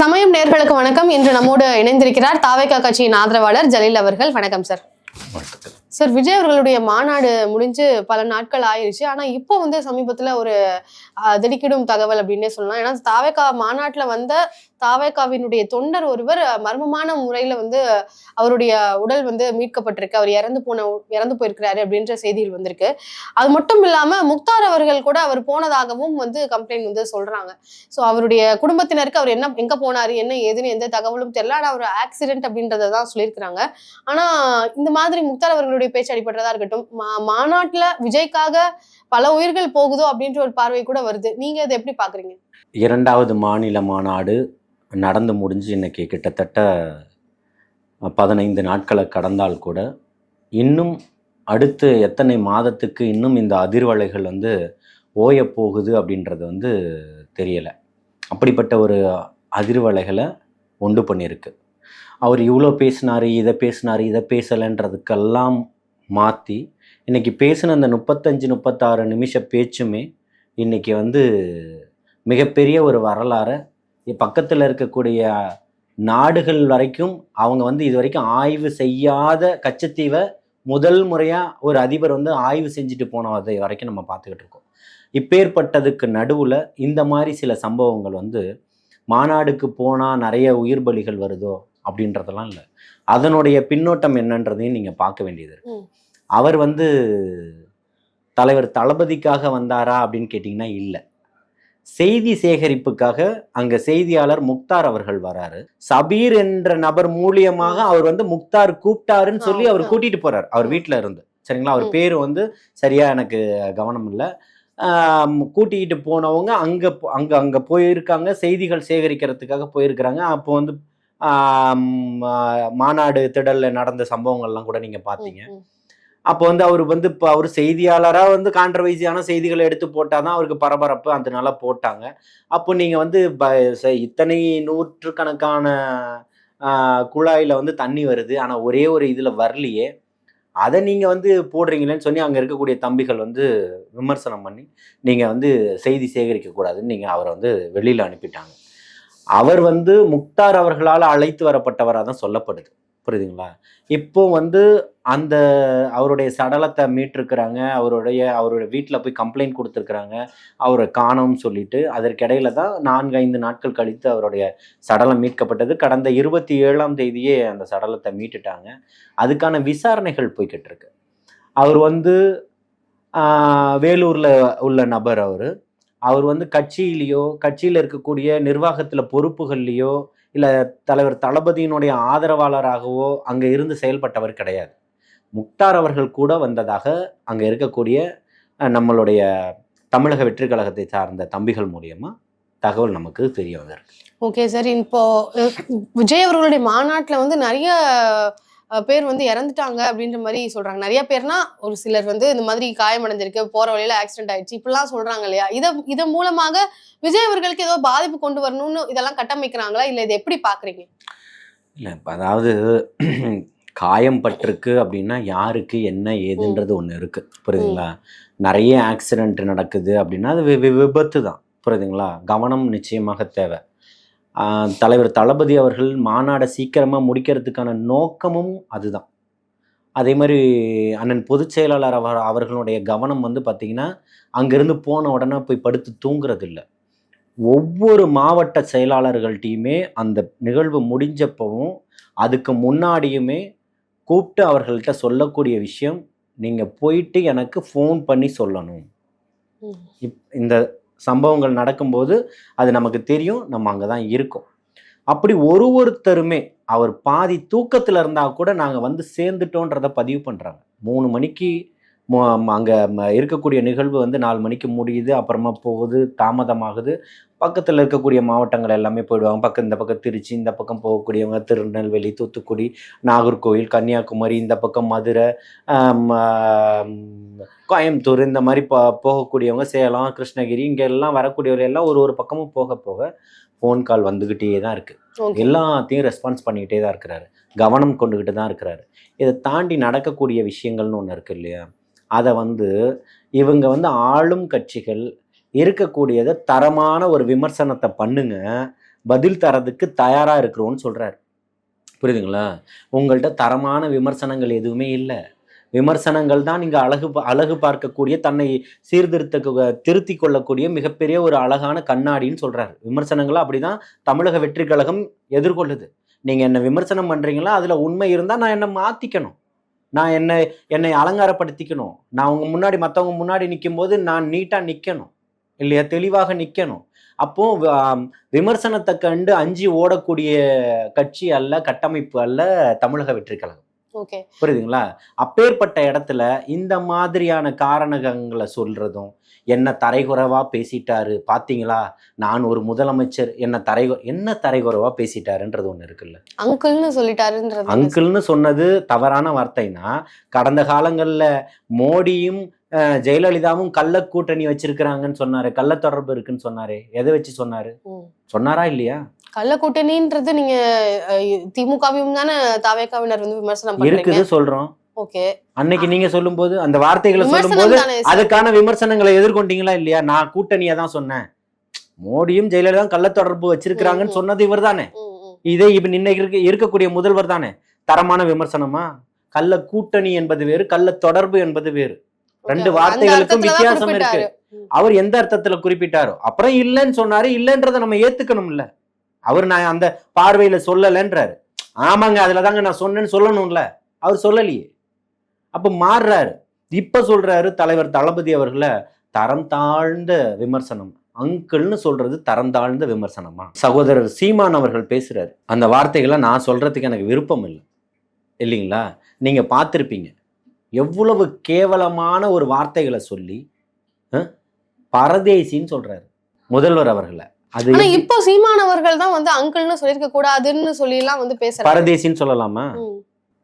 சமயம் நேர்களுக்கு வணக்கம். இன்று நம்மோடு இணைந்திருக்கிறார் தாவேகா கட்சியின் ஆதரவாளர் ஜலீல் அவர்கள். வணக்கம் சார். சார் விஜய் அவர்களுடைய மாநாடு முடிஞ்சு பல நாட்கள் ஆயிருச்சு. ஆனா இப்போ வந்து சமீபத்துல ஒரு திடுக்கிடும் தகவல் அப்படின்னே சொல்லலாம். ஏன்னா தாவேகா மாநாட்டுல வந்த தாவேகாவினுடைய தொண்டர் ஒருவர் மர்மமான முறையில வந்து அவருடைய உடல் வந்து மீட்கப்பட்டிருக்கு. அவர் இறந்து போன இறந்து போயிருக்கிறாரு அப்படின்ற செய்திகள் வந்திருக்கு. அது மட்டும் இல்லாம முக்தார் அவர்கள் கூட அவர் போனதாகவும் வந்து கம்ப்ளைண்ட் வந்து சொல்றாங்க. ஸோ அவருடைய குடும்பத்தினருக்கு அவர் என்ன எங்க போனாரு என்ன ஏதுன்னு எந்த தகவலும் தெரியல ஆனா அவர் ஆக்சிடென்ட் அப்படின்றத தான் சொல்லியிருக்கிறாங்க. ஆனா இந்த மாதிரி முக்தார் அவர்களுடைய பேச்சு அடிபட்டதா இருக்கட்டும் மா- மாநாட்டுல விஜய்க்காக பல உயிர்கள் போகுதோ அப்படின்ற ஒரு பார்வை கூட வருது. நீங்க இதை எப்படி பாக்குறீங்க இரண்டாவது மாநில மாநாடு நடந்து முடிஞ்சு இன்றைக்கி கிட்டத்தட்ட பதினைந்து நாட்களை கடந்தால் கூட இன்னும் அடுத்து எத்தனை மாதத்துக்கு இன்னும் இந்த அதிர்வலைகள் வந்து ஓயப் போகுது அப்படின்றது வந்து தெரியலை. அப்படிப்பட்ட ஒரு அதிர்வலைகளை உண்டு பண்ணியிருக்கு. அவர் இவ்வளோ பேசினாரு இதை பேசினாரு இதை பேசலைன்றதுக்கெல்லாம் மாற்றி இன்றைக்கி பேசின அந்த முப்பத்தஞ்சு முப்பத்தாறு நிமிஷ பேச்சுமே இன்றைக்கி வந்து மிகப்பெரிய ஒரு வரலாறை பக்கத்தில் இருக்கக்கூடிய நாடுகள் வரைக்கும் அவங்க வந்து இது வரைக்கும் ஆய்வு செய்யாத கச்சத்தீவை முதல் முறையாக ஒரு அதிபர் வந்து ஆய்வு செஞ்சுட்டு போனதை வரைக்கும் நம்ம பார்த்துக்கிட்டு இருக்கோம். இப்பேற்பட்டதுக்கு நடுவில் இந்த மாதிரி சில சம்பவங்கள் வந்து மாநாடுக்கு போனால் நிறைய உயிர் பலிகள் வருதோ அப்படின்றதெல்லாம் இல்லை. அதனுடைய பின்னோட்டம் என்னன்றதையும் நீங்கள் பார்க்க வேண்டியது இருக்கு. அவர் வந்து தலைவர் தளபதிக்காக வந்தாரா அப்படின்னு கேட்டிங்கன்னா இல்லை. செய்தி சேகரிப்புக்காக அங்க செய்தியாளர் முக்தார் அவர்கள் வராரு. சபீர் என்ற நபர் மூலியமாக அவர் வந்து முக்தார் கூப்பிட்டாருன்னு சொல்லி அவர். கூட்டிட்டு போறாரு. அவர் ம். வீட்ல இருந்து. சரிங்களா? அவர். பேர் வந்து சரியா எனக்கு கவனம் இல்லை. கூட்டிகிட்டு போனவங்க அங்க அங்க அங்க போயிருக்காங்க. செய்திகள் சேகரிக்கிறதுக்காக போயிருக்கிறாங்க. அப்போ வந்து மாநாடு திடல்ல நடந்த சம்பவங்கள்லாம் கூட நீங்க பார்த்தீங்க. அப்போ வந்து அவர் வந்து இப்போ அவர் செய்தியாளராக வந்து கான்ட்ரவைசியான செய்திகளை எடுத்து போட்டால் தான் அவருக்கு பரபரப்பு அதனால போட்டாங்க. அப்போ நீங்கள் வந்து ப இத்தனை நூற்றுக்கணக்கான குழாயில் வந்து தண்ணி வருது. ஆனால் ஒரே ஒரு இதில் வரலையே. அதை நீங்கள் வந்து போடுறீங்களேன்னு சொல்லி அங்கே இருக்கக்கூடிய தம்பிகள் வந்து விமர்சனம் பண்ணி நீங்கள் வந்து செய்தி சேகரிக்கக்கூடாதுன்னு நீங்கள் அவரை வந்து வெளியில் அனுப்பிட்டாங்க. அவர் வந்து முக்தார் அவர்களால் அழைத்து வரப்பட்டவராக தான் சொல்லப்படுது. புரியுதுங்களா? இப்போ வந்து அந்த அவருடைய சடலத்தை மீட்டிருக்கிறாங்க. அவருடைய அவருடைய வீட்டில் போய் கம்ப்ளைண்ட் கொடுத்துருக்குறாங்க. அவரை காணோம்னு சொல்லிட்டு அதற்கிடையில தான் நான்கு ஐந்து நாட்கள் கழித்து அவருடைய சடலம் மீட்கப்பட்டது. கடந்த இருபத்தி ஏழாம் தேதியே அந்த சடலத்தை மீட்டுட்டாங்க. அதுக்கான விசாரணைகள் போய்கிட்டு இருக்கு அவர் வந்து வேலூரில் உள்ள நபர் அவர். அவர் வந்து கட்சியிலேயோ கட்சியில் இருக்கக்கூடிய நிர்வாகத்தில் பொறுப்புகள்லேயோ இல்லை தலைவர் தளபதியினுடைய ஆதரவாளராகவோ அங்கே இருந்து செயல்பட்டவர் கிடையாது. முக்தார் அவர்கள் கூட வந்ததாக அங்கே இருக்கக்கூடிய நம்மளுடைய தமிழக வெற்றி கழகத்தை சார்ந்த தம்பிகள் மூலியமாக தகவல் நமக்கு தெரிய வந்திருக்கு. Okay sir. இப்போ விஜய் அவர்களுடைய மாநாட்டில் வந்து நிறைய பேர் வந்து இறந்துட்டாங்க அப்படின்ற மாதிரி சொல்றாங்க. நிறைய பேர்னா ஒரு சிலர் வந்து இந்த மாதிரி காயமடைஞ்சிருக்கு போற வழியில ஆக்சிடென்ட் ஆயிடுச்சு இப்படிலாம் சொல்றாங்க இல்லையா? இத இதன் மூலமாக விஜய் அவர்களுக்கு ஏதோ பாதிப்பு கொண்டு வரணும்னு இதெல்லாம் கட்டமைக்கிறாங்களா? இல்ல இதை எப்படி பாக்குறீங்க? இல்லை இப்போ அதாவது காயம் பட்டிருக்கு அப்படின்னா யாருக்கு என்ன ஏதுன்றது ஒன்று இருக்குது புரியுதுங்களா? நிறைய ஆக்சிடென்ட் நடக்குது அப்படின்னா அது விபத்து தான் புரியுதுங்களா? கவனம் நிச்சயமாக தேவை. தலைவர் தளபதி அவர்கள் மாநாடை சீக்கிரமாக முடிக்கிறதுக்கான நோக்கமும் அதுதான். அதே மாதிரி அண்ணன் பொதுச் செயலாளர் அவர் அவர்களுடைய கவனம் வந்து பார்த்திங்கன்னா அங்கேருந்து போன உடனே போய் படுத்து தூங்குறது இல்லை ஒவ்வொரு மாவட்ட செயலாளர்கள்ட்டையுமே அந்த நிகழ்வு முடிஞ்சப்பவும் அதுக்கு முன்னாடியுமே கூப்பிட்டு அவர்கள்ட்ட சொல்லக்கூடிய விஷயம் நீங்கள் போயிட்டு எனக்கு ஃபோன் பண்ணி சொல்லணும். இப் இந்த சம்பவங்கள் நடக்கும்போது அது நமக்கு தெரியும் நம்ம அங்கே தான் இருக்கோம். அப்படி ஒரு ஒருத்தருமே அவர் பாதி தூக்கத்தில் இருந்தால் கூட நாங்கள் வந்து சேர்ந்துட்டோன்றத பதிவு பண்ணுறாங்க மூணு மணிக்கு அங்கே இருக்கக்கூடிய நிகழ்வு வந்து நாலு மணிக்கு முடியுது அப்புறமா போகுது தாமதமாகுது. பக்கத்தில் இருக்கக்கூடிய மாவட்டங்கள் எல்லாமே போயிடுவாங்க. பக்கம் இந்த பக்கம் திருச்சி இந்த பக்கம் போகக்கூடியவங்க திருநெல்வேலி தூத்துக்குடி நாகர்கோவில் கன்னியாகுமரி இந்த பக்கம் மதுரை கோயம்புத்தூர் இந்த மாதிரி போ போகக்கூடியவங்க சேலம் கிருஷ்ணகிரி இங்கே எல்லாம் வரக்கூடியவங்க எல்லாம் ஒரு ஒரு பக்கமும் போக போக ஃபோன் கால் வந்துக்கிட்டே தான் இருக்குது எல்லாத்தையும் ரெஸ்பான்ஸ் பண்ணிக்கிட்டே தான் இருக்கிறாரு. கவனம் கொண்டுக்கிட்டு தான் இருக்கிறாரு. இதை தாண்டி நடக்கக்கூடிய விஷயங்கள்னு ஒன்று இருக்கு இல்லையா? அதை வந்து இவங்க வந்து ஆளும் கட்சிகள் இருக்கக்கூடியதை தரமான ஒரு விமர்சனத்தை பண்ணுங்க. பதில் தரதுக்கு தயாரா இருக்கிறோம்னு சொல்றாரு. புரியுதுங்களா? உங்கள்கிட்ட தரமான விமர்சனங்கள் எதுவுமே இல்லை. விமர்சனங்கள் தான் இங்கே அழகு பா- அழகு பார்க்கக்கூடிய தன்னை சீர்திருத்த திருத்தி கொள்ளக்கூடிய மிகப்பெரிய ஒரு அழகான கண்ணாடின்னு சொல்கிறாரு விமர்சனங்களை அப்படிதான் தமிழக வெற்றி கழகம் எதிர்கொள்ளுது. நீங்கள் என்னை விமர்சனம் பண்ணுறீங்களா அதில் உண்மை இருந்தால் நான் என்னை மாற்றிக்கணும் நான் என்னை என்னை அலங்காரப்படுத்திக்கணும்? நான் உங்கள் முன்னாடி மற்றவங்க முன்னாடி நிற்கும் போது நான் நீட்டாக நிற்கணும் இல்லையா? தெளிவாக நிற்கணும் அப்போ விமர்சனத்தை கண்டு அஞ்சு ஓடக்கூடிய கட்சி அல்ல கட்டமைப்பு அல்ல தமிழக வெற்றி கழகம். புரியுதுங்களா? அப்பேற்பட்ட இடத்துல இந்த மாதிரியான காரணங்களை சொல்றதும் என்ன தரைகுறைவா பேசிட்டாரு பாத்தீங்களா? நான் ஒரு முதலமைச்சர் என்ன தரைகு என்ன தரைகுறைவா பேசிட்டாருன்றது ஒண்ணு இருக்குல்ல? அங்கிள்னு சொல்லிட்டாருன்றது அங்கிள்னு சொன்னது தவறான வார்த்தைனா கடந்த காலங்கள்ல மோடியும் ஜெயலலிதாவும் கள்ள கூட்டணி வச்சிருக்கிறாங்கன்னு சொன்னாரு கள்ள தொடர்பு இருக்குன்னு சொன்னாரு எதை வச்சு சொன்னாரு. சொன்னாரா இல்லையா? கள்ள கூட்டணின்றது நீங்க திமுகவையும் தானே தாவேக்காவினர் வந்து விமர்சனம் இருக்குது சொல்றோம். ஓகே. அன்னைக்கு நீங்க சொல்லும்போது அந்த வார்த்தைகளை சொல்லும்போது. அதுக்கான விமர்சனங்களை எதிர்கொண்டீங்களா இல்லையா? நான் கூட்டணியை தான் சொன்னேன். மோடியும் ஜெயலலிதா கள்ள தொடர்பு வச்சிருக்கிறாங்கன்னு. சொன்னது இவர் தானே. இதே இப்ப இன்னைக்கு இருக்க இருக்கக்கூடிய முதல்வர் தானே? தரமான விமர்சனமா? கள்ள கூட்டணி என்பது வேறு கள்ள தொடர்பு என்பது வேறு. ரெண்டு வார்த்தைகளுக்கும் வித்தியாசம். இருக்கு. அவர் எந்த அர்த்தத்துல குறிப்பிட்டாரோ? அப்புறம் இல்லைன்னு சொன்னாரு இல்லைன்றதை நம்ம ஏத்துக்கணும்ல. அவர் நான் அந்த பார்வையில சொல்லலைன்றாரு. ஆமாங்க அதுல தாங்க நான் சொன்னேன்னு சொல்லணும்ல. அவர் சொல்லலையே. அப்ப மாறுறாரு. இப்ப சொல்றாரு தலைவர் தளபதி அவர்களை தரம் தாழ்ந்த விமர்சனம். அங்கிள்னு சொல்றது தரம் தாழ்ந்த விமர்சனமா? சகோதரர் சீமான் அவர்கள் பேசுறாரு. அந்த வார்த்தைகளை நான் சொல்றதுக்கு எனக்கு விருப்பம் இல்லை. இல்லைங்களா? நீங்க பார்த்துருப்பீங்க. எவ்வளவு கேவலமான ஒரு வார்த்தைகளை சொல்லி பரதேசின்னு சொல்றாரு முதல்வர் அவர்களை. அது ஆனா இப்போ சீமானவர்கள் தான் வந்து அங்கிள்னு சொல்லிருக்க கூடாதுன்னு சொல்லி எல்லாம் வந்து பேசுறாங்க. பரதேசின்னு சொல்லலாமா.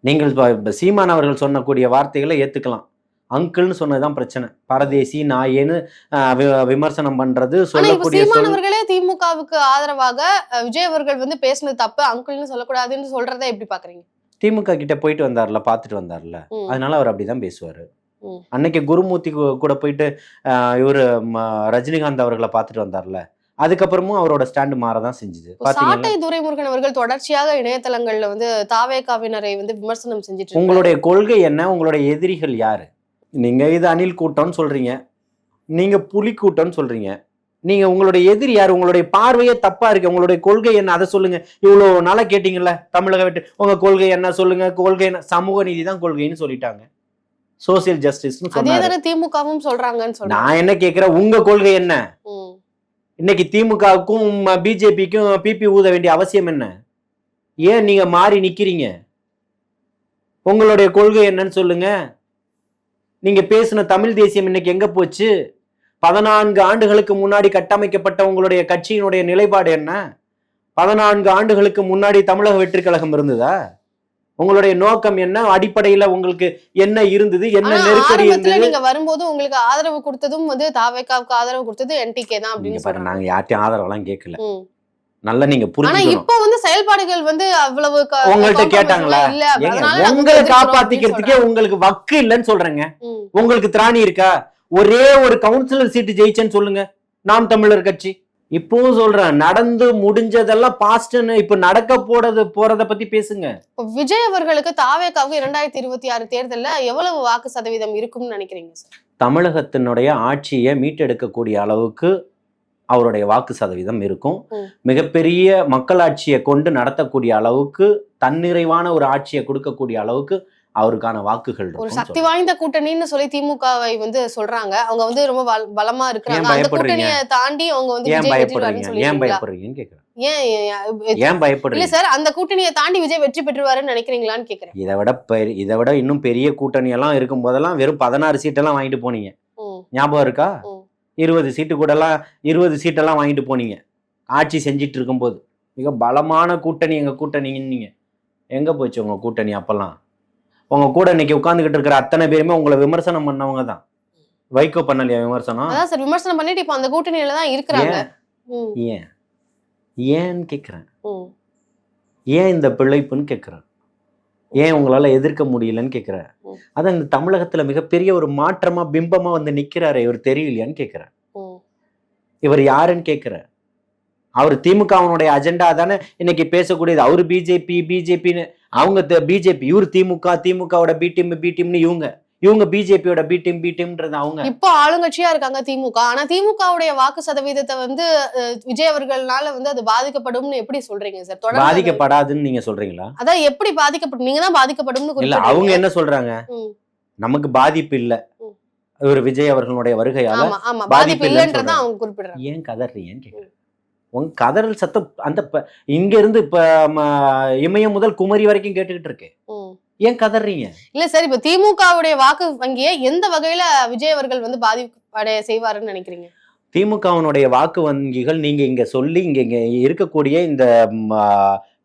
நீங்கள் இப்ப- இப்ப சீமான் அவர்கள் சொன்னக்கூடிய வார்த்தைகளை ஏத்துக்கலாம். அங்கிள்னு சொன்னதுதான் பிரச்சனை. பரதேசி நாயேன்னு விமர்சனம் பண்றது சொல்லக்கூடிய சொல் சீமானவர்களே திமுகவுக்கு ஆதரவாக விஜய் அவர்கள் வந்து பேசுனது தப்பு அங்கிள்னு சொல்லக்கூடாதுன்னு சொல்றதை எப்படி பாக்குறீங்க? திமுக கிட்ட போயிட்டு வந்தார்ல பார்த்துட்டு வந்தார்ல. அதனால அவர் அப்படிதான் பேசுவாரு. அன்னைக்கு குருமூர்த்தி கூட போயிட்டு இவரு ரஜினிகாந்த் அவர்களை பார்த்துட்டு வந்தார்ல. அதுக்கப்புறமும் அவரோட ஸ்டாண்டு மாறதான் செஞ்சுது. சாட்டை துரைமுருகன் அவர்கள் தொடர்ச்சியாக இணையதளங்கள்ல வந்து தாவேகாவினரை வந்து விமர்சனம் செஞ்சுட்டு. உங்களுடைய கொள்கை என்ன? உங்களுடைய எதிரிகள் யாரு? நீங்க இது அணில் கூட்டம்னு சொல்றீங்க. நீங்க புலி கூட்டம்னு சொல்றீங்க. நீங்க உங்களுடைய எதிரி யார்? உங்களுடைய பார்வையே தப்பா இருக்கு. உங்களுடைய கொள்கை என்ன? அதை சொல்லுங்க. இவ்வளவு நாளா கேட்டீங்கல்ல தமிழக வெட்டு. உங்க கொள்கை என்ன சொல்லுங்க? கொள்கை என்ன? சமூக நீதி தான் கொள்கைன்னு சொல்லிட்டாங்க. சோசியல் தானே திமுகவும் சொல்றாங்கன்னு சொல்றாங்க. நான் என்ன கேக்குறேன்? உங்க கொள்கை என்ன. இன்னைக்கு திமுகவுக்கும் பிஜேபிக்கும் பிபி ஊத வேண்டிய அவசியம் என்ன? ஏன் நீங்க மாறி நிக்கிறீங்க? உங்களுடைய கொள்கை என்னன்னு சொல்லுங்க. நீங்க பேசின தமிழ் தேசியம் இன்னைக்கு எங்க போச்சு? பதினான்கு ஆண்டுகளுக்கு முன்னாடி கட்டமைக்கப்பட்ட உங்களுடைய கட்சியினுடைய நிலைப்பாடு என்ன? பதினான்கு ஆண்டுகளுக்கு முன்னாடி தமிழக வெற்றி கழகம் இருந்ததா? உங்களுடைய நோக்கம் என்ன? அடிப்படையில உங்களுக்கு என்ன இருந்தது? என்ன நெருக்கடி இருந்தது? நீங்க வரும்போது உங்களுக்கு ஆதரவு கொடுத்ததும் வந்து தாவேக்காவுக்கு ஆதரவு கொடுத்தது என்டிகே தான் அப்படின்னு சொல்றாங்க. நாங்க யார்ட்டையும் ஆதரவெல்லாம் கேட்கல. நல்லா நீங்க புரிஞ்சுக்கணும். இப்போ வந்து செயல்பாடுகள் வந்து அவ்வளவு உங்கள்ட்ட கேட்டாங்களா? உங்களை காப்பாத்திக்கிறதுக்கே உங்களுக்கு வக்கு இல்லைன்னு சொல்றேங்க. உங்களுக்கு திராணி இருக்கா? ஒரே ஒரு கவுன்சிலர் சீட்டு ஜெயிச்சேன்னு சொல்லுங்க. நாம் தமிழர் கட்சி. இப்பவும் சொல்றேன் நடந்து முடிஞ்சதெல்லாம் பாஸ்ட்னு இப்ப நடக்க போறது போறத பத்தி பேசுங்க. விஜய் அவர்களுக்கு தாவேக்காவுக்கு இரண்டாயிரத்தி இருபத்தி ஆறு தேர்தல்ல எவ்வளவு வாக்கு சதவீதம் இருக்கும்னு நினைக்கிறீங்க சார் தமிழகத்தினுடைய ஆட்சியை மீட்டெடுக்கக்கூடிய அளவுக்கு அவருடைய வாக்கு சதவீதம் இருக்கும். மிகப்பெரிய மக்களாட்சியை கொண்டு நடத்தக்கூடிய அளவுக்கு தன்னிறைவான ஒரு ஆட்சியை கொடுக்கக்கூடிய அளவுக்கு அவருக்கான வாக்குகள் ஒரு சக்தி வாய்ந்த கூட்டணின்னு சொல்லி திமுகவை வந்து சொல்றாங்க. அவங்க வந்து ரொம்ப பல- பலமா இருக்கிறாங்க. அந்த பயப்படுறீங்க? கூட்டணியை தாண்டி அவங்க வந்து ஏன் பயப்படுறீங்க? ஏன் பயப்படுறீங்கன்னு கேக்குறேன். ஏன் ஏன், ஏன் இல்ல பயப்படுறீங்க? சார் அந்த கூட்டணியை தாண்டி விஜய் வெற்றி பெற்றுவாருன்னு நினைக்கிறீங்களான்னு கேக்குறேன். இதை விட இதை விட இன்னும் பெரிய கூட்டணி எல்லாம் இருக்கும் போதெல்லாம் வெறும் பதினாறு சீட்டெல்லாம் வாங்கிட்டு போனீங்க. ஞாபகம் இருக்கா. இருபது சீட்டு கூட எல்லாம் இருபது சீட்டெல்லாம் வாங்கிட்டு போனீங்க. ஆட்சி செஞ்சிட்டு இருக்கும்போது. மிக பலமான கூட்டணி எங்க கூட்டணிங்க எங்க போச்சு உங்க கூட்டணி அப்பெல்லாம்? உங்க கூட இன்னைக்கு உட்காந்துக்கிட்டு இருக்கிற அத்தனை பேருமே உங்களை விமர்சனம் பண்ணவங்க தான். வைகோ பண்ணலையா விமர்சனம்? அதான் சார் விமர்சனம் பண்ணிட்டு இப்ப அந்த கூட்டணியில தான் இருக்கிறாங்க. ஏன்? ஏன்னு கேட்குறேன். ஏன் இந்த பிழைப்புன்னு கேட்குறேன் ஏன் உங்களால எதிர்க்க முடியலன்னு கேட்குறேன். அதான் இந்த தமிழகத்துல மிகப்பெரிய ஒரு மாற்றமா பிம்பமா வந்து நிக்கிறாரு இவர் தெரியலையான்னு கேட்குறேன் ம். இவர் யாருன்னு கேட்குறேன் அவர் திமுகவினுடைய அஜெண்டா தானே இன்னைக்கு பேசக்கூடியது. அவரு பிஜேபி பிஜேபின்னு அவங்க பிஜேபி இவர் திமுக திமுகவோட பி டீம் பி டீம்னு இவங்க. இவங்க பிஜேபியோட பி டீம் பி டீம்ன்றது அவங்க. இப்போ ஆளுங்கட்சியா இருக்காங்க திமுக. ஆனா திமுகவுடைய வாக்கு சதவீதத்தை வந்து விஜய் அவர்கள்னால வந்து அது பாதிக்கப்படும்னு எப்படி சொல்றீங்க சார்? தொடர்ந்து பாதிக்கப்படாதுன்னு நீங்க சொல்றீங்களா? அதான் எப்படி பாதிக்கப்படும்? நீங்க தான் பாதிக்கப்படும்னு இல்ல. அவங்க என்ன சொல்றாங்க. நமக்கு பாதிப்பு இல்ல. இவர் விஜய் அவர்களுடைய வருகையால பாதிப்பு பாதிப்பு இல்லைன்னு இல்லைன்றத சொல்றாங்க. அவங்க குறிப்பிடுறாங்க. ஏன் கதறீங்கன்னு கேக்குறேன். உங்க கதறல் சத்தம் அந்த இங்க இருந்து இப்ப இமயம் முதல் குமரி வரைக்கும் கேட்டுக்கிட்டு இருக்கு. ஏன் கதறீங்க இல்ல சார் இப்ப திமுகவுடைய வாக்கு வங்கியை எந்த வகையில விஜய் அவர்கள் வந்து பாதிப்படைய செய்வாருன்னு நினைக்கிறீங்க? திமுகவினுடைய வாக்கு வங்கிகள் நீங்க இங்க சொல்லி இங்க இங்க இருக்கக்கூடிய இந்த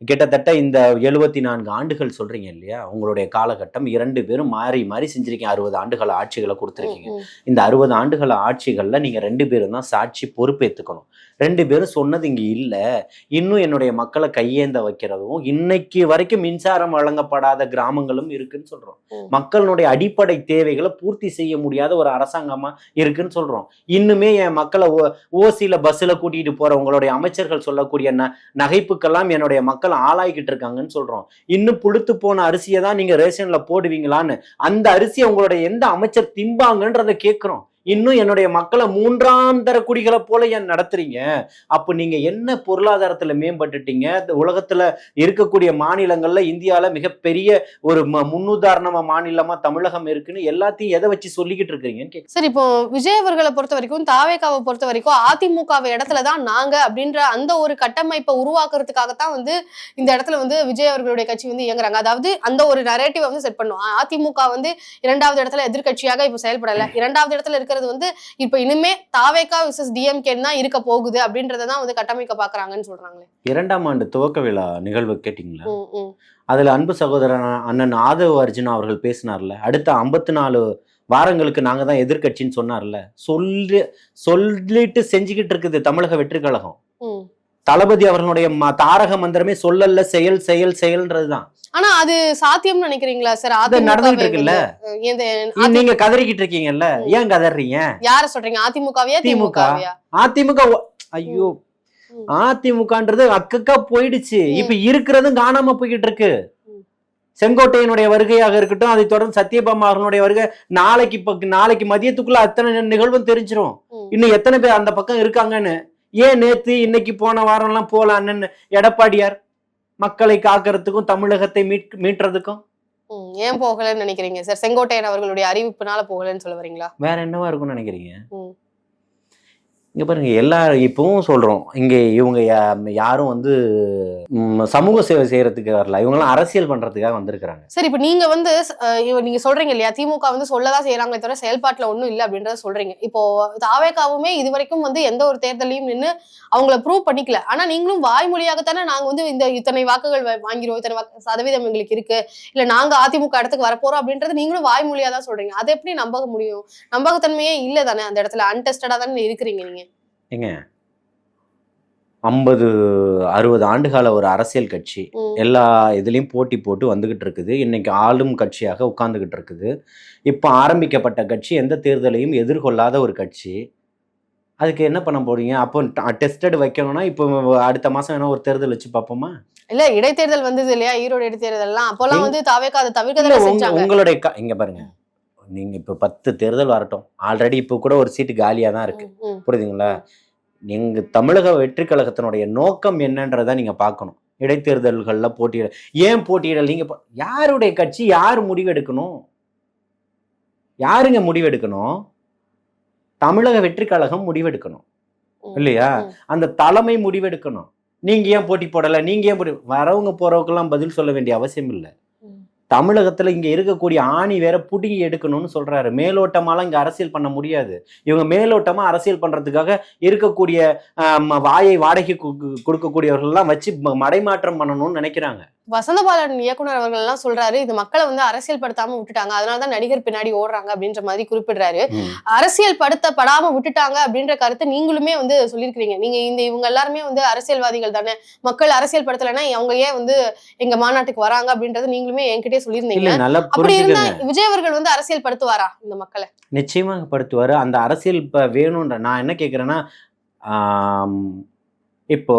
கிட்டத்தட்ட இந்த எழுபத்தி நான்கு ஆண்டுகள் சொல்றீங்க இல்லையா? உங்களுடைய காலகட்டம் இரண்டு பேரும் மாறி மாறி செஞ்சிருக்கீங்க. அறுபது ஆண்டுகள் ஆட்சிகளை கொடுத்துருக்கீங்க. இந்த அறுபது ஆண்டுகள் ஆட்சிகள்ல நீங்க ரெண்டு பேரும் தான் சாட்சி பொறுப்பேத்துக்கணும். ரெண்டு பேரும் சொன்னது இங்க இல்ல. இன்னும் என்னுடைய மக்களை கையேந்த வைக்கிறதும் இன்னைக்கு வரைக்கும் மின்சாரம் வழங்கப்படாத கிராமங்களும் இருக்குன்னு சொல்றோம். ம். மக்களுடைய அடிப்படை தேவைகளை பூர்த்தி செய்ய முடியாத ஒரு அரசாங்கமா இருக்குன்னு சொல்றோம். இன்னுமே என் மக்களை ஓ- ஓசியில பஸ்ல கூட்டிட்டு போற உங்களுடைய அமைச்சர்கள் சொல்லக்கூடிய ந நகைப்புக்கெல்லாம் என்னுடைய மக்கள் ஆளாகிக்கிட்டு இருக்காங்கன்னு சொல்றோம். இன்னும் புழுத்து போன அரிசியை தான் நீங்க ரேஷன்ல போடுவீங்களான்னு அந்த அரிசியை உங்களுடைய எந்த அமைச்சர் திம்பாங்கன்றதை கேட்கிறோம். இன்னும் என்னுடைய மக்களை மூன்றாந்தர குடிகளை போல ஏன் நடத்துறீங்க? அப்போ நீங்க என்ன பொருளாதாரத்துல மேம்பட்டுட்டீங்க? இந்த உலகத்துல இருக்கக்கூடிய மாநிலங்கள்ல இந்தியாவில் மிகப்பெரிய ஒரு ம- முன்னுதாரணமா மாநிலமா தமிழகம் இருக்குன்னு எல்லாத்தையும் எதை வச்சு சொல்லிக்கிட்டு இருக்கிறீங்கன்னு கேக்குறேன். சரி இப்போ விஜய் அவர்களை பொறுத்த வரைக்கும் தாவேகாவை பொறுத்த வரைக்கும் அதிமுக இடத்துல தான் நாங்க அப்படின்ற அந்த ஒரு கட்டமைப்பை உருவாக்குறதுக்காகத்தான் வந்து இந்த இடத்துல வந்து விஜய் அவர்களுடைய கட்சி வந்து இயங்குறாங்க. அதாவது அந்த ஒரு நரேட்டிவ் வந்து செட் பண்ணுவோம் அதிமுக வந்து இரண்டாவது இடத்துல எதிர்க்கட்சியாக இப்போ செயல்படல. இரண்டாவது இடத்துல இருக்க இருக்கிறது வந்து இப்ப இனிமே தாவேகா விசஸ் டிஎம்கே தான் இருக்க போகுது அப்படின்றத தான் வந்து கட்டமைக்க பாக்குறாங்கன்னு சொல்றாங்களே இரண்டாம் ஆண்டு துவக்க விழா நிகழ்வு கேட்டிங்களா. அதுல அன்பு சகோதரன் அண்ணன் ஆதவ் அர்ஜுனா அவர்கள் பேசினார்ல அடுத்த ஐம்பத்தி நாலு வாரங்களுக்கு நாங்க தான் எதிர்க்கட்சின்னு சொன்னார்ல சொல்லி சொல்லிட்டு செஞ்சுக்கிட்டு இருக்குது தமிழக வெற்றி கழகம். தளபதி அவர்களுடைய தாரக மந்திரமே சொல்லல்ல செயல் செயல் செயல்ன்றதுதான். ஆனா அது சாத்தியம்னு நினைக்கிறீங்களா சார்? அது அதிமுக நடந்துகிட்டு இருக்குல்ல. நீங்க கதறிக்கிட்டு இருக்கீங்கல்ல. ஏன் கதறீங்க? யார சொல்றீங்க? அதிமுகவியா திமுக. அதிமுக ஐயோ. அதிமுகன்றது அக்கக்கா போயிடுச்சு. இப்ப இருக்கிறதும் காணாம போய்கிட்டு இருக்கு. செங்கோட்டையனுடைய வருகையாக இருக்கட்டும் அதை தொடர்ந்து சத்யபாமா அவர்களுடைய வருகை நாளைக்கு நாளைக்கு மதியத்துக்குள்ள அத்தனை நிகழ்வும் தெரிஞ்சிரும். ம். இன்னும் எத்தனை பேர் அந்த பக்கம் இருக்காங்கன்னு. ஏன் நேத்து இன்னைக்கு போன வாரம்லாம் போல அண்ணன் எடப்பாடியார்? மக்களை காக்கிறதுக்கும் தமிழகத்தை மீட் மீட்டுறதுக்கும்? ஏன் போகலன்னு நினைக்கிறீங்க? சார் செங்கோட்டையன் அவர்களுடைய அறிவிப்புனால போகலன்னு சொல்ல வரீங்களா? வேற என்னவா இருக்கும்னு நினைக்கிறீங்க. இங்கே பாருங்க எல்லா இப்பவும் சொல்கிறோம் இங்கே இவங்க யா- யாரும் வந்து சமூக சேவை செய்யறதுக்கு வரல. இவங்கெல்லாம் அரசியல் பண்ணுறதுக்காக வந்திருக்கிறாங்க. சரி இப்போ நீங்கள் வந்து நீங்கள் சொல்கிறீங்க நீங்க சொல்றீங்க இல்லையா? திமுக வந்து சொல்லதான் செய்யறாங்களே தவிர செயல்பாட்டில் ஒன்றும் இல்லை அப்படின்றத சொல்றீங்க. இப்போ தாவேக்காவுமே இது வரைக்கும் வந்து எந்த ஒரு தேர்தலையும் நின்று அவங்கள ப்ரூவ் பண்ணிக்கல. ஆனால் நீங்களும் வாய்மொழியாகத்தானே நாங்கள் வந்து இந்த இத்தனை வாக்குகள் வாங்கிடுவோம் வாங்கிறோம் இத்தனை வாக்கு- சதவீதம் எங்களுக்கு இருக்கு. இல்லை நாங்கள் அதிமுக இடத்துக்கு வரப்போறோம் அப்படின்றது நீங்களும் வாய்மொழியாக தான் சொல்றீங்க. அதை எப்படி நம்ப முடியும்? நம்பகத்தன்மையே இல்லை தானே அந்த இடத்துல. அன்டெஸ்டடாக தானே இருக்கிறீங்க நீங்க. ஏங்க ஐம்பது அறுபது ஆண்டுகால ஒரு அரசியல் கட்சி. எல்லா இதுலயும் போட்டி போட்டு வந்துகிட்டு இருக்குது. இன்னைக்கு ஆளும் கட்சியாக உட்கார்ந்துகிட்டு இருக்குது. இப்போ ஆரம்பிக்கப்பட்ட கட்சி எந்த தேர்தலையும் எதிர்கொள்ளாத ஒரு கட்சி. அதுக்கு என்ன பண்ண போறீங்க? அப்போ டெஸ்டட் வைக்கணும்னா இப்போ அடுத்த மாசம் வேணா ஒரு தேர்தல் வச்சு பார்ப்போமா? இல்ல இடைத்தேர்தல் வந்தது இல்லையா? ஈரோடு இடைத்தேர்தல்லாம் அப்போல்லாம் வந்து தாவேக்கா அதை தவிர்க்க உங்களுடைய இங்க பாருங்க. நீங்க இப்ப பத்து தேர்தல் வரட்டும். ஆல்ரெடி இப்போ கூட ஒரு சீட்டு காலியா தான் இருக்கு. ம், ம். புரியுதுங்களா? எங்க தமிழக வெற்றி கழகத்தினுடைய நோக்கம் என்னன்றதை நீங்க பார்க்கணும். இடைத்தேர்தல்கள்ல போட்டியிட ஏன் போட்டியிடல்? நீங்க பா- யாருடைய கட்சி யார் முடிவெடுக்கணும்? யாருங்க முடிவெடுக்கணும்? தமிழக வெற்றி கழகம் முடிவெடுக்கணும். இல்லையா. அந்த தலைமை முடிவெடுக்கணும். நீங்க ஏன் போட்டி போடல? நீங்க ஏன் போட்டி வரவங்க போறவங்கெல்லாம் பதில் சொல்ல வேண்டிய அவசியம் இல்லை. தமிழகத்துல இங்க இருக்கக்கூடிய ஆணி வேற புடுங்கி எடுக்கணும்னு சொல்றாரு. மேலோட்டமாலாம் இங்க அரசியல் பண்ண முடியாது. இவங்க மேலோட்டமா அரசியல் பண்றதுக்காக இருக்கக்கூடிய வாயை வாடகை கு- கொடுக்கக்கூடியவர்கள் எல்லாம் வச்சு மடைமாற்றம் பண்ணணும்னு நினைக்கிறாங்க. வசந்தபாலன் இயக்குனர் அவர்கள் எல்லாம் சொல்றாரு இது மக்களை வந்து அரசியல் படுத்தாம விட்டுட்டாங்க அதனாலதான் நடிகர் பின்னாடி ஓடுறாங்க அப்படின்ற மாதிரி குறிப்பிடுறாரு. அரசியல் படுத்தப்படாம விட்டுட்டாங்க அப்படின்ற கருத்தை நீங்களுமே வந்து சொல்லியிருக்கிறீங்க. நீங்க இந்த இவங்க எல்லாருமே வந்து அரசியல்வாதிகள் தானே. மக்கள் அரசியல் படுத்தலைன்னா அவங்க ஏன் வந்து எங்க மாநாட்டுக்கு வராங்க அப்படின்றத நீங்களுமே என்கிட்டயே சொல்லியிருந்தீங்க. நல்லா அப்படி இருந்தா விஜய் அவர்கள் வந்து அரசியல் படுத்துவாரா இந்த மக்களை? நிச்சயமாக படுத்துவாரு அந்த அரசியல் இப்ப வேணும்ன்ற நான் என்ன கேக்குறேன்னா ஆம், இப்போ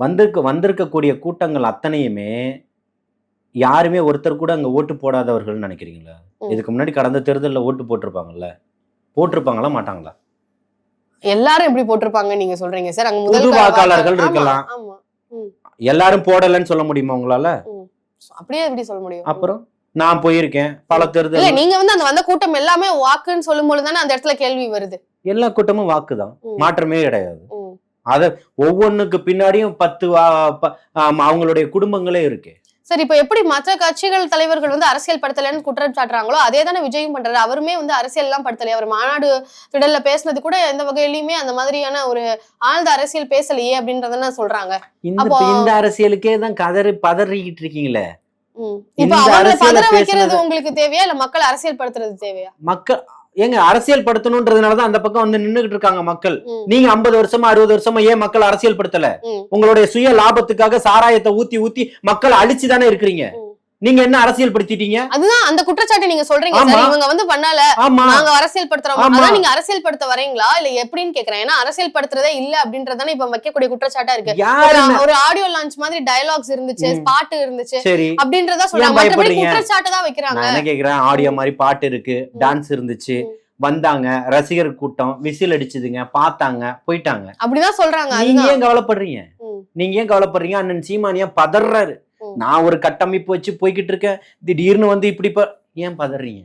வந்திருக்க வந்திருக்கக்கூடிய கூட்டங்கள் அத்தனையுமே யாருமே ஒருத்தர் கூட அங்க ஓட்டு போடாதவர்கள் நினைக்கிறீங்களா. இதுக்கு முன்னாடி கடந்த தேர்தல்ல ஓட்டு போட்டிருப்பாங்கல்ல? போட்டிருப்பாங்களா மாட்டாங்களா? எல்லாரும் எப்படி போட்டிருப்பாங்க நீங்க சொல்றீங்க சார். அங்க முதல் வாக்காளர்கள் இருக்கலாம். எல்லாரும் போடலன்னு சொல்ல முடியுமா உங்களால? அப்படியே எப்படி சொல்ல முடியும்? அப்புறம் நான் போயிருக்கேன் பல இல்ல தேர்தல் நீங்க வந்து அந்த வந்த கூட்டம் எல்லாமே வாக்குன்னு சொல்லும் பொழுது தானே அந்த இடத்துல கேள்வி வருது. எல்லா கூட்டமும் வாக்குதான். மாற்றமே கிடையாது. அத ஒவ்வொன்றுக்கு பின்னாடியும் பத்து அவங்களுடைய குடும்பங்களே இருக்கு. சரி இப்ப எப்படி மற்ற கட்சிகள் தலைவர்கள் வந்து அரசியல் படுத்தலைன்னு குற்றம் சாட்டுறாங்களோ அதே தானே விஜயும் பண்றாரு. அவருமே வந்து அரசியல் எல்லாம் படுத்தலையே அவர் மாநாடு திடல்ல பேசுனது கூட எந்த வகையிலயுமே அந்த மாதிரியான ஒரு ஆழ்ந்த அரசியல் பேசலையே அப்படின்றதுன்னு சொல்றாங்க. இந்த அரசியலுக்கே தான் கதறி பதறிக்கிட்டு இருக்கீங்களே? இப்ப அவங்களை பதற வைக்கிறது உங்களுக்கு தேவையா? இல்ல மக்கள் அரசியல் படுத்துறது தேவையா? மக்கள் ஏங்க அரசியல் படுத்தணுன்றதுனாலதான் அந்த பக்கம் வந்து நின்னுகிட்டு இருக்காங்க மக்கள். நீங்க ஐம்பது வருஷமா அறுபது வருஷமா ஏன் மக்கள் அரசியல் படுத்தல. உங்களுடைய சுய லாபத்துக்காக சாராயத்தை ஊத்தி ஊத்தி மக்கள் அழிச்சு தானே இருக்கிறீங்க. நீங்க என்ன அரசியல் படுத்திட்டீங்க அதுதான் அந்த குற்றச்சாட்டு நீங்க சொல்றீங்க. சார். இவங்க வந்து பண்ணல. நாங்க அரசியல் படுத்துறோம். அதான் நீங்க அரசியல் படுத்த வரீங்களா? இல்ல எப்படின்னு கேக்குறேன். ஏன்னா அரசியல் படுத்துறதே இல்ல அப்படின்றதானே இப்ப வைக்கக்கூடிய குற்றச்சாட்டா இருக்கு. ஒரு- ஆடியோ லான்ச் மாதிரி டயலாக்ஸ் இருந்துச்சு. பாட்டு இருந்துச்சு. அப்படின்றதா சொல்றாங்க. மற்றபடி? குற்றச்சாட்டு தான் வைக்கிறாங்க. நான் என்ன கேக்குறேன்? ஆடியோ மாதிரி பாட்டு இருக்கு. டான்ஸ் இருந்துச்சு. வந்தாங்க. ரசிகர் கூட்டம். விசில் அடிச்சுதுங்க. பார்த்தாங்க. போயிட்டாங்க. அப்படிதான் சொல்றாங்க. நீங்க ஏன் கவலைப்படுறீங்க. நீங்க ஏன் கவலைப்படுறீங்க? அண்ணன் சீமான் ஏன் பதறாரு. நான் ஒரு கட்டமைப்பு வச்சு போய்கிட்டு இருக்கேன். திடீர்னு வந்து இப்படி ப- ஏன் பதறீங்க.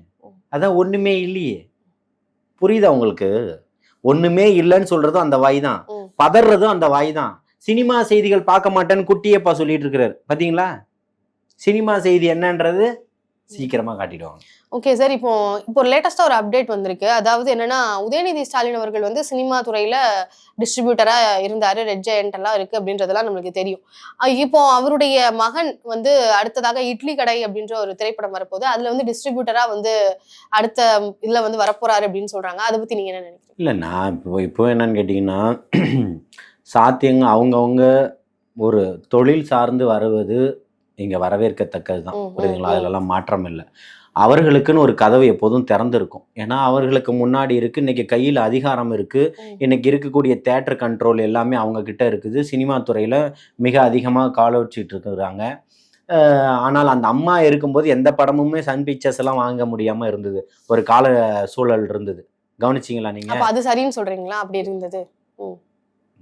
அதான் ஒண்ணுமே இல்லையே. புரியுதா உங்களுக்கு? ஒண்ணுமே இல்லைன்னு சொல்றதும் அந்த வாய் தான். பதறதும் அந்த வாய் தான். சினிமா செய்திகள் பார்க்க மாட்டேன்னு குட்டியப்பா சொல்லிட்டு இருக்கிறாரு. பாத்தீங்களா? சினிமா செய்தி என்னன்றது? சீக்கிரமா காட்டிடுவாங்க. ஓகே சார் இப்போ இப்போ லேட்டஸ்டா ஒரு அப்டேட் வந்திருக்கு. அதாவது என்னன்னா உதயநிதி ஸ்டாலின் அவர்கள் வந்து சினிமா துறையில டிஸ்ட்ரிபியூட்டரா இருந்தாரு. ரெட் ஜெயண்ட் எல்லாம் இருக்கு அப்படின்றதெல்லாம் நம்மளுக்கு தெரியும். இப்போ அவருடைய மகன் வந்து அடுத்ததாக இட்லி கடை அப்படின்ற ஒரு திரைப்படம் வரப்போகுது. அதுல வந்து டிஸ்ட்ரிபியூட்டரா வந்து அடுத்த இதுல வந்து வரப்போறாரு அப்படின்னு சொல்றாங்க. அதை பத்தி நீங்க என்ன நினைக்கிறீங்க? இல்லை நான் இப்போ இப்போ என்னன்னு கேட்டிங்கன்னா சாத்தியங்க அவங்கவுங்க ஒரு தொழில் சார்ந்து வருவது இங்கே வரவேற்கத்தக்கது தான். புரியுதுங்களா. அதிலெல்லாம் மாற்றம் இல்லை. அவர்களுக்குன்னு ஒரு கதவு எப்போதும் திறந்திருக்கும். ஏன்னா அவர்களுக்கு முன்னாடி இருக்கு இன்னைக்கு கையில் அதிகாரம் இருக்கு. ம். இன்னைக்கு இருக்கக்கூடிய தேட்டர் கண்ட்ரோல் எல்லாமே அவங்க கிட்ட இருக்குது. சினிமா துறையில் மிக அதிகமாக கால வச்சுட்டு இருக்கிறாங்க ஆனால் அந்த அம்மா இருக்கும்போது எந்த படமுமே சன் பிக்சர்ஸ் எல்லாம் வாங்க முடியாம இருந்தது. ஒரு கால சூழல் இருந்தது. கவனிச்சிங்களா நீங்க? அப்ப அது சரின்னு சொல்றீங்களா? அப்படி இருந்தது.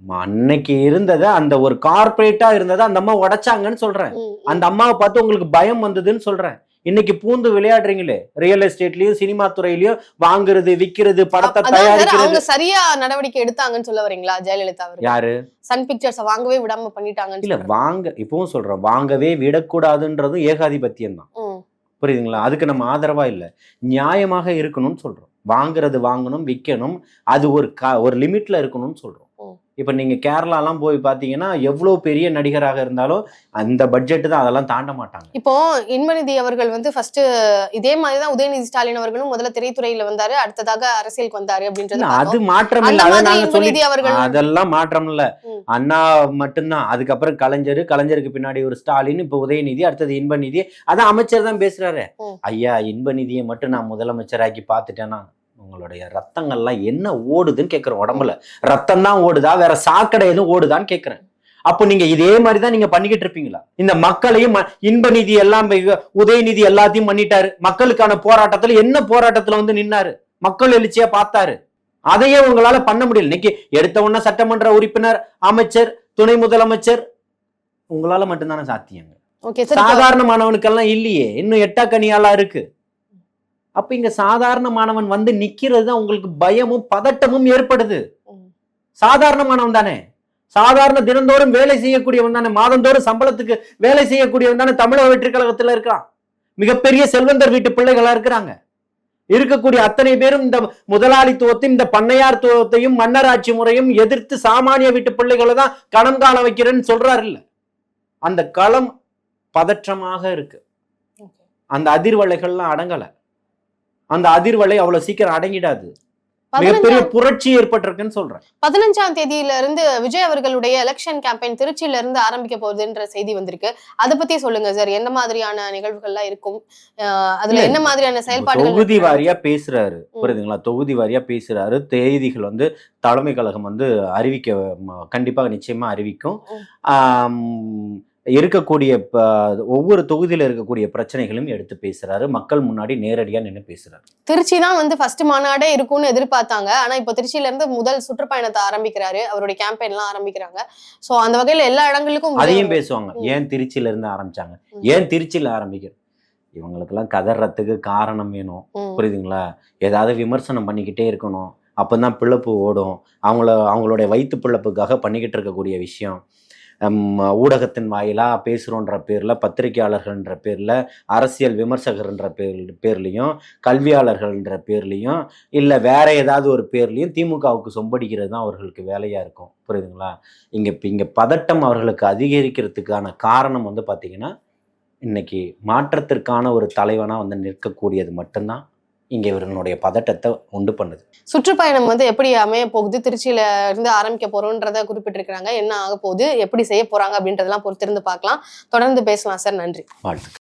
அன்னைக்கு இருந்ததை அந்த ஒரு கார்ப்பரேட்டா இருந்ததை அந்த அம்மா உடைச்சாங்கன்னு சொல்றேன். அந்த அம்மாவை பார்த்து உங்களுக்கு பயம் வந்ததுன்னு சொல்றேன். இன்னைக்கு பூந்து விளையாடுறீங்களே? ரியல் எஸ்டேட்லயும் சினிமா துறையிலயும் வாங்குறது விக்கிறது படத்தை தயாரிக்கிறது. சரியா நடவடிக்கை எடுத்தாங்கன்னு சொல்ல வரீங்களா ஜெயலலிதா அவர்கள்? யாரு? சன் பிக்சர்ஸ் வாங்கவே விடாம பண்ணிட்டாங்கன்னு இல்ல. வாங்க இப்பவும் சொல்றேன் வாங்கவே விடக்கூடாதுன்றதும் ஏகாதிபத்தியம் தான். புரியுதுங்களா? அதுக்கு நம்ம ஆதரவா இல்ல. நியாயமாக இருக்கணும்னு சொல்றோம். வாங்குறது வாங்கணும் விற்கணும் அது ஒரு க ஒரு லிமிட்ல இருக்கணும்னு சொல்றோம். இப்ப நீங்க கேரளாலாம் போய் பாத்தீங்கன்னா எவ்வளவு பெரிய நடிகராக இருந்தாலும் அந்த பட்ஜெட் தான் அதெல்லாம் தாண்ட மாட்டாங்க. இப்போ இன்பநிதி அவர்கள் வந்து ஃபர்ஸ்ட் இதே மாதிரிதான் உதயநிதி ஸ்டாலின் அவர்களும் முதல்ல திரைத்துறையில வந்தாரு அடுத்ததாக அரசியலுக்கு வந்தாரு அப்படின்றது அது. மாற்றம் இல்ல. அதை மாதிரி நாங்க சொல்லி இன்பநிதி அவர்கள் அதெல்லாம் மாற்றம் இல்ல. அண்ணா மட்டும்தான். அதுக்கப்புறம் கலைஞர் கலைஞருக்கு பின்னாடி ஒரு ஸ்டாலின் இப்ப உதயநிதி அடுத்தது இன்பநிதி. அதான் அமைச்சர் தான் பேசுறாரு. ஐயா இன்பநிதியை மட்டும் நான் முதலமைச்சராக்கி பார்த்துட்டேன்னா உங்களுடைய ரத்தங்கள்லாம் என்ன ஓடுதுன்னு கேக்குறேன் உடம்புல. ரத்தம் தான் ஓடுதா? வேற சாக்கடை எதுவும் ஓடுதான்னு கேக்குறேன். அப்போ நீங்க இதே மாதிரி தான் நீங்க பண்ணிக்கிட்டு இருப்பீங்களா? இந்த மக்களையும் ம- இன்பநிதி எல்லாம் உதயநிதி எல்லாத்தையும் பண்ணிட்டாரு. மக்களுக்கான போராட்டத்துல என்ன போராட்டத்துல வந்து நின்னாரு? மக்கள் எழுச்சியா பார்த்தாரு. அதையே உங்களால பண்ண முடியல. இன்னைக்கு எடுத்த உடனே சட்டமன்ற உறுப்பினர் அமைச்சர் துணை முதலமைச்சர் உங்களால மட்டும்தானே சாத்தியங்க ஓகே சார் இப்போ- சாதாரண மாணவனுக்கெல்லாம் இல்லையே. இன்னும் எட்டா கனியாலா இருக்கு. அப்ப இங்க சாதாரண மாணவன் வந்து நிக்கிறது தான் உங்களுக்கு பயமும் பதட்டமும் ஏற்படுது. ம். சாதாரண மாணவன் தானே. சாதாரண தினந்தோறும் வேலை செய்யக்கூடியவன் தானே. மாதந்தோறும் சம்பளத்துக்கு வேலை செய்யக்கூடியவன் தானே தமிழக வெற்றி கழகத்துல இருக்கான் மிகப்பெரிய செல்வந்தர் வீட்டு பிள்ளைகளா இருக்கிறாங்க. இருக்கக்கூடிய அத்தனை பேரும் இந்த முதலாளித்துவத்தையும் இந்த பண்ணையார்த்துவத்தையும் மன்னராட்சி முறையும் எதிர்த்து சாமானிய வீட்டு பிள்ளைகளை தான் களம் காண வைக்கிறேன்னு சொல்றாரு இல்ல அந்த களம் பதற்றமாக இருக்கு. அந்த அதிர்வலைகள்லாம் அடங்கல. அந்த அதிர்வலை அவ்வளவு சீக்கிரம் அடங்கிடாது. மிகப்பெரிய புரட்சி ஏற்பட்டிருக்குன்னு சொல்றேன். பதினஞ்சாம் தேதியில இருந்து விஜய் அவர்களுடைய எலெக்ஷன் கேம்பெயின் திருச்சியில இருந்து ஆரம்பிக்க போகுதுன்ற செய்தி வந்திருக்கு. அதை பத்தி சொல்லுங்க சார். என்ன மாதிரியான நிகழ்வுகள்லாம் இருக்கும்? அதுல என்ன மாதிரியான செயல்பாடுகள் தொகுதி? வாரியா பேசுறாரு. புரியுதுங்களா? தொகுதி வாரியா பேசுறாரு. தேதிகள் வந்து தலைமை கழகம் வந்து அறிவிக்க கண்டிப்பாக நிச்சயமா அறிவிக்கும். ஆம், இருக்கக்கூடிய ஒவ்வொரு தொகுதியில இருக்கக்கூடிய பிரச்சனைகளையும் எடுத்து பேசுறாரு. மக்கள் முன்னாடி நேரடியா நின்று பேசுறாரு. திருச்சி தான் வந்து ஃபர்ஸ்ட் மாநாடே இருக்கும்னு எதிர்பார்த்தாங்க. ஆனா இப்போ திருச்சியில இருந்து முதல் சுற்றுப்பயணத்தை ஆரம்பிக்கிறாரு. அவருடைய கேம்பெயின் எல்லாம் ஆரம்பிக்கிறாங்க. சோ அந்த வகையில எல்லா இடங்களுக்கும் அதையும் பேசுவாங்க. ஏன் திருச்சியில இருந்து ஆரம்பிச்சாங்க. ஏன் திருச்சியில ஆரம்பிக்கணும் இவங்களுக்கெல்லாம் கதறத்துக்கு காரணம் வேணும். புரியுதுங்களா? ஏதாவது விமர்சனம் பண்ணிக்கிட்டே இருக்கணும். அப்பதான் பிழப்பு ஓடும். அவங்கள அவங்களுடைய வயிற்று பிழப்புக்காக பண்ணிக்கிட்டு இருக்கக்கூடிய விஷயம். ஊடகத்தின் வாயிலாக பேசுகிறோன்ற பேரில் பத்திரிகையாளர்கள்ன்ற பேரில் அரசியல் விமர்சகர்ன்ற பேர் பேர்லேயும் கல்வியாளர்கள்ன்ற பேர்லையும் இல்லை வேற ஏதாவது ஒரு பேர்லேயும் திமுகவுக்கு சொம்படிக்கிறது தான் அவர்களுக்கு வேலையாக இருக்கும். புரியுதுங்களா? இங்கே இப்போ இங்கே பதட்டம் அவர்களுக்கு அதிகரிக்கிறதுக்கான காரணம் வந்து பார்த்திங்கன்னா இன்னைக்கு மாற்றத்திற்கான ஒரு தலைவனாக வந்து நிற்கக்கூடியது மட்டும்தான். இங்க இவர்களுடைய பதட்டத்தை உண்டு பண்ணுது. சுற்றுப்பயணம் வந்து எப்படி அமைய போகுது? திருச்சியில இருந்து ஆரம்பிக்க போறோன்றத குறிப்பிட்டிருக்கிறாங்க. என்ன ஆக போகுது? எப்படி செய்ய போறாங்க? அப்படின்றதெல்லாம் பொறுத்திருந்து பார்க்கலாம். தொடர்ந்து பேசலாம் சார். நன்றி. வாழ்த்துக்கள்.